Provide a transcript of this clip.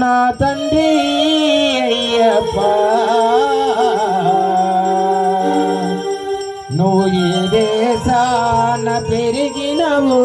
నా తండ్రి అయ్యప్ప. నువ్వు ఏ దేశాన పెరిగినవు